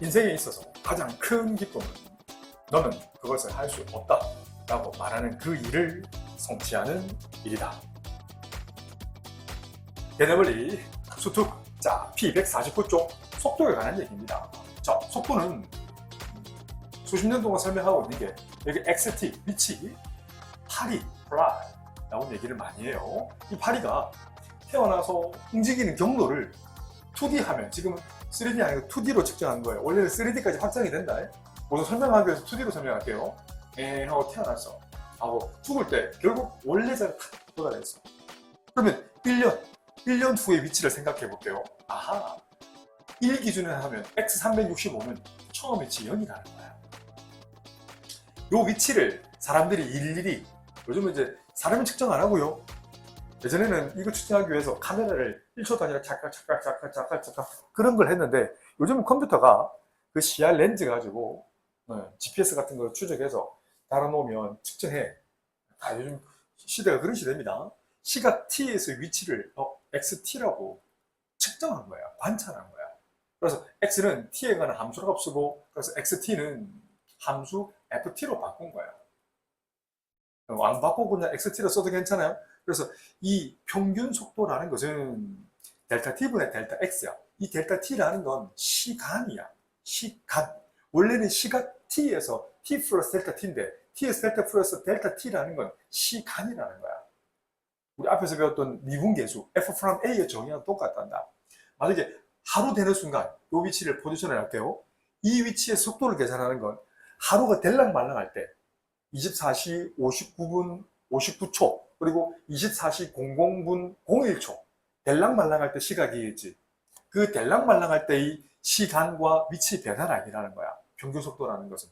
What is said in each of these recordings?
인생에 있어서 가장 큰 기쁨은 너는 그것을 할 수 없다 라고 말하는 그 일을 성취하는 일이다. 대너블리 수특 자 P149쪽 속도에 관한 얘기입니다. 자 속도는 수십 년 동안 설명하고 있는 게 여기 XT 위치 파리 플라이 라고 얘기를 많이 해요. 이 파리가 태어나서 움직이는 경로를 2D 하면 지금 3D 아니고 2D로 측정한 거예요. 원래는 3D까지 확장이 된다. 우선 설명하기 위해서 2D로 설명할게요. 에 하고 태어났어. 하고 죽을 때 결국 원래 자리에 탁 돌아다녔어. 그러면 1년, 1년 후의 위치를 생각해 볼게요. 아하. 1 기준에 하면 X365는 처음 위치 0이 가는 거야. 요 위치를 사람들이 일일이 요즘은 이제 사람은 측정 안 하고요. 예전에는 이거 측정하기 위해서 카메라를 1초 단위로 착각 착각 착각 착각 착각 그런 걸 했는데 요즘은 컴퓨터가 그 CR 렌즈 가지고 GPS 같은 걸 추적해서 달아놓으면 측정해. 아, 요즘 시대가 그런 시대입니다. 시각 T에서 위치를 어, XT라고 측정한 거야. 관찰한 거야. 그래서 X는 T에 관한 함수라고 쓰고 그래서 XT는 함수 FT로 바꾼 거야. 안 바꾸고 그냥 XT로 써도 괜찮아요. 그래서 이 평균 속도라는 것은 델타 T분의 델타 X야. 이 델타 T라는 건 시간이야. 시간. 원래는 시각 T에서 T 플러스 델타 T인데 T에서 델타 플러스 델타 T라는 건 시간이라는 거야. 우리 앞에서 배웠던 미분계수 F from A의 정의랑 똑같단다. 만약에 하루 되는 순간 이 위치를 포지션을 할게요. 이 위치의 속도를 계산하는 건 하루가 될랑말랑할 때 24시 59분 59초 그리고 24시 00분 01초 될랑말랑할 때 시각이겠지. 그 될랑말랑할 때의 시간과 위치 변화량이라는 거야. 평균 속도라는 것은.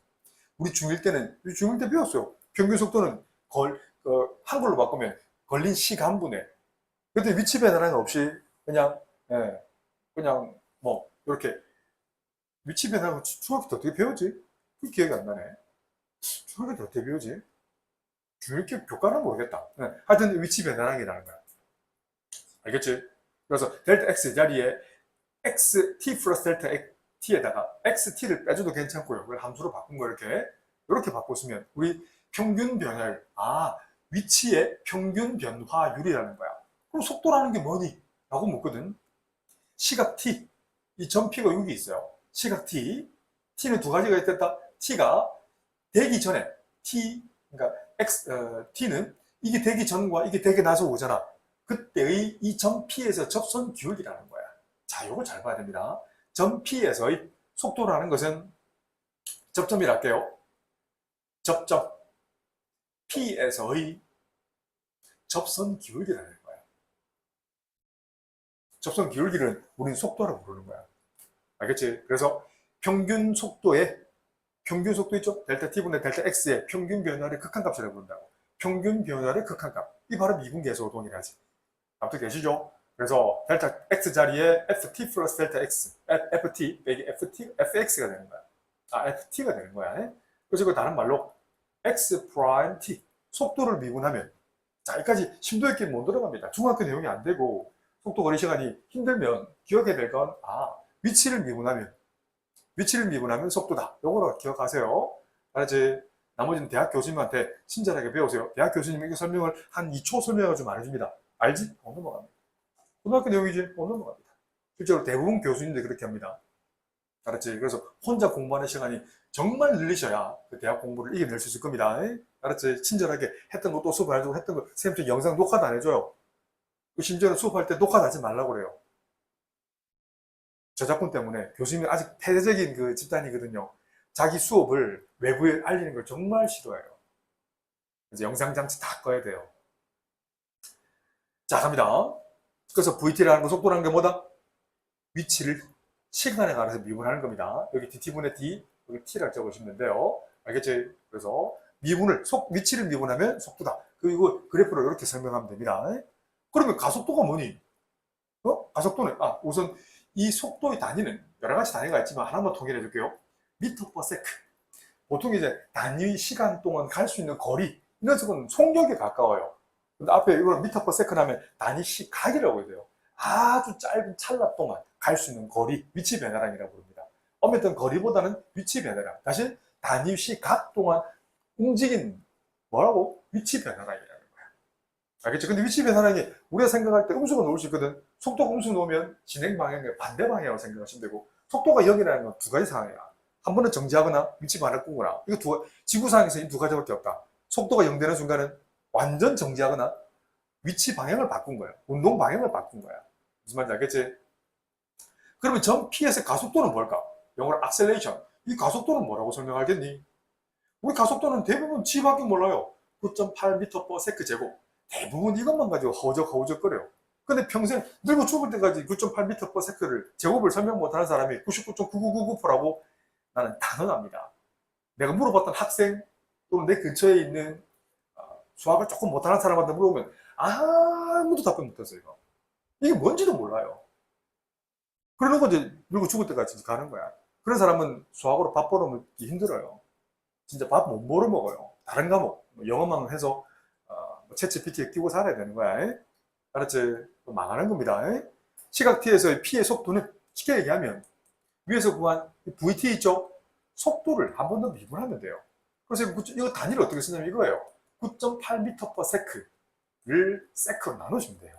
우리 중1 때는 우리 중1 때 배웠어요. 평균 속도는 걸 어, 한글로 바꾸면 걸린 시간분에 근데 위치 변화량 없이 그냥 예, 그냥 뭐 이렇게 위치 변화량 중학교 때 어떻게 배우지? 그 기억이 안 나네. 중학교 때 어떻게 배우지? 중학교 교과는 모르겠다. 네, 하여튼 위치 변화량이라는 거야. 알겠지? 그래서 델타 x 자리에 x t 플러스 델타 t에다가 xt,를 빼줘도 괜찮고요. 그걸 함수로 바꾼 거 이렇게 이렇게 바꿨으면 우리 평균 변화율 아 위치의 평균 변화율이라는 거야. 그럼 속도라는 게 뭐니? 라고 묻거든. 시각 t 이점 p가 여기 있어요. 시각 t t는 두 가지가 있다. t가 되기 전에 t 그러니까 x 어, t는 이게 되기 전과 이게 되기 나서 오잖아. 그때의 이 점 p에서 접선 기울기라는 거야. 자, 요걸 잘 봐야 됩니다. 점 p에서의 속도라는 것은 접점이랄게요. 접점 p에서의 접선 기울기라는 거야. 접선 기울기를 우리는 속도라고 부르는 거야. 알겠지? 그래서 평균 속도의 평균 속도 있죠? 델타 t분의 델타 x의 평균 변화를 극한값이라고 부른다고. 평균 변화를 극한값. 이 바로 미분계수 동일하지. 아무튼 계시죠? 그래서 델타 x 자리에 ft 플러스 델타 x, ft 빼기 ft, fx가 되는 거야. 아, ft가 되는 거야. 그래서 그 다른 말로 x 프라임 t 속도를 미분하면 자, 여기까지 심도 있게 못 들어갑니다. 중학교 내용이 안 되고 속도 거리 시간이 힘들면 기억해야 될 건 아, 위치를 미분하면 위치를 미분하면 속도다. 요거로 기억하세요. 알았지? 나머지는 대학 교수님한테 친절하게 배우세요. 대학 교수님이 이 설명을 한 2초 설명을 좀 안 해줍니다. 알지? 못 넘어갑니다. 고등학교 내용이지? 못 넘어갑니다. 실제로 대부분 교수님들 그렇게 합니다. 알았지? 그래서 혼자 공부하는 시간이 정말 늘리셔야 그 대학 공부를 이겨낼 수 있을 겁니다. 알았지? 친절하게 했던 거또 수업해주고 했던 거 선생님 영상 녹화도 안 해줘요. 그 심지어는 수업할 때 녹화도 하지 말라고 그래요. 저작권 때문에 교수님이 아직 폐쇄적인 그 집단이거든요. 자기 수업을 외부에 알리는 걸 정말 싫어해요. 그래서 영상 장치 다 꺼야 돼요. 자, 갑니다. 그래서 VT라는 거 속도라는 게 뭐다? 위치를 시간에 따라서 미분하는 겁니다. 여기 DT분의 D, 여기 T라고 적으시면 돼요. 알겠지? 그래서 미분을, 속, 위치를 미분하면 속도다. 그리고 그래프로 이렇게 설명하면 됩니다. 그러면 가속도가 뭐니? 어? 가속도는, 아, 우선 이 속도의 단위는 여러 가지 단위가 있지만 하나만 통일해 줄게요. 미터 퍼 세크. 보통 이제 단위 시간 동안 갈 수 있는 거리, 이런 식은 속력에 가까워요. 근데 앞에 이걸 미터 퍼 세컨 하면 단위 시각이라고 해야 돼요. 아주 짧은 찰나 동안 갈 수 있는 거리, 위치 변화량이라고 부릅니다. 어떤 거리보다는 위치 변화량. 다시 단위 시각 동안 움직인 뭐라고? 위치 변화량이라는 거야. 알겠죠? 근데 위치 변화량이 우리가 생각할 때 음수가 놓을 수 있거든. 속도가 음수 놓으면 진행 방향의 반대 방향으로 생각하시면 되고 속도가 0이라는 건 두 가지 상황이야. 한 번은 정지하거나 위치 바꾸거나 이거 두 가- 지구상에서 이 두 가지밖에 없다. 속도가 0 되는 순간은 완전 정지하거나 위치 방향을 바꾼 거야. 운동 방향을 바꾼 거야. 무슨 말인지 알겠지? 그러면 전 P에서 가속도는 뭘까? 영어로 acceleration. 이 가속도는 뭐라고 설명하겠니? 우리 가속도는 대부분 G밖에 몰라요. 9.8m/s 제곱. 대부분 이것만 가지고 허우적허우적거려요. 근데 평생 늙어 죽을 때까지 9.8m/s를 제곱을 설명 못하는 사람이 99.9999%라고 나는 단언합니다. 내가 물어봤던 학생 또는 내 근처에 있는 어, 수학을 조금 못하는 사람한테 물어보면 아무도 답변 못했어요. 이게 뭔지도 몰라요. 그러는 거 이제 늙어 죽을 때까지 가는 거야. 그런 사람은 수학으로 밥 벌어먹기 힘들어요. 진짜 밥 못 벌어 먹어요. 다른 과목, 뭐 영어만 해서 어, 뭐 채찌 PT에 끼고 살아야 되는 거야. 에? 알았지? 또 망하는 겁니다. 에? 시각 T에서의 P의 속도는 쉽게 얘기하면 위에서 구한 VT 있죠? 속도를 한 번 더 미분하면 돼요. 그래서 이거, 단위를 어떻게 쓰냐면 이거예요. 9.8m/s를 세크로 나누시면 돼요.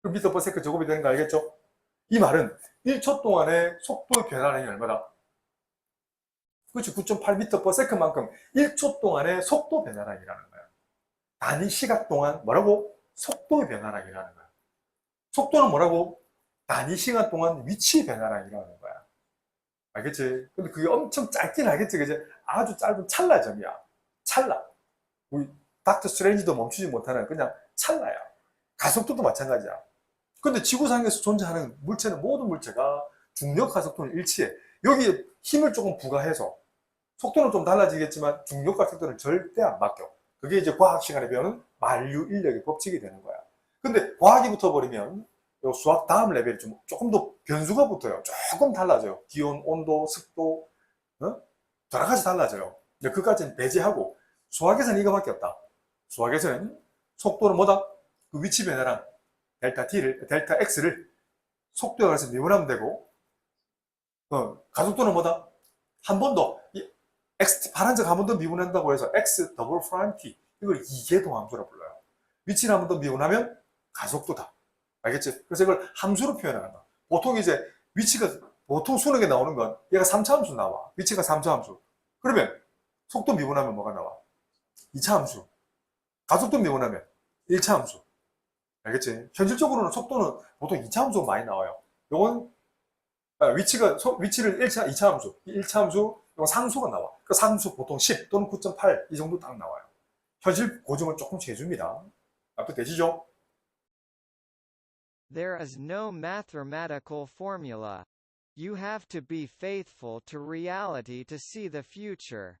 그럼 미터 퍼 세크 제곱이 되는 거 알겠죠? 이 말은 1초 동안의 속도의 변화량이 얼마다? 그렇지, 9.8m per second만큼 1초 동안의 속도 변화량이라는 거야. 단위 시각 동안 뭐라고? 속도의 변화량이라는 거야. 속도는 뭐라고? 단위 시간 동안 위치 변화량이라는 거야. 알겠지? 근데 그게 엄청 짧긴 하겠지, 그지? 아주 짧은 찰나점이야. 찰나. 우리 닥터 스트레인지도 멈추지 못하는 그냥 찰나야. 가속도도 마찬가지야. 근데 지구상에서 존재하는 물체는 모든 물체가 중력 가속도는 일치해. 여기 힘을 조금 부과해서 속도는 좀 달라지겠지만 중력 가속도는 절대 안 바뀌어. 그게 이제 과학 시간에 배우는 만류 인력의 법칙이 되는 거야. 근데 과학이 붙어버리면 요 수학 다음 레벨이 좀 조금 더 변수가 붙어요. 조금 달라져요. 기온, 온도, 습도, 어? 여러 가지 달라져요. 근데 그까지는 배제하고 수학에서는 이거밖에 없다. 수학에서는 속도는 뭐다? 그 위치 변화랑 델타 t를 델타 x를 속도에 관해서 미분하면 되고 어, 가속도는 뭐다? 한 번더이 x 파란 색 한 번 더 미분한다고 해서 x 더블 프라임 t 이걸 이계동 함수라 불러요. 위치를 한 번 더 미분하면 가속도다. 알겠지? 그래서 이걸 함수로 거야. 보통 이제 위치가 보통 수능에 나오는 건 얘가 3차 함수 나와. 위치가 3차 함수. 그러면 속도 미분하면 뭐가 나와? 2차 함수. 가속도 미분하면 1차 함수. 알겠지? 현실적으로는 속도는 보통 2차 함수가 많이 나와요. 요건 아, 위치가 소- 위치를 1차, 2차 함수, 1차 함수, 이건 상수가 나와. 그 상수 보통 10 또는 9.8 이 정도 딱 나와요. 현실 고정을 조금씩 해줍니다. 앞에 되시죠? There is no mathematical formula. You have to be faithful to reality to see the future.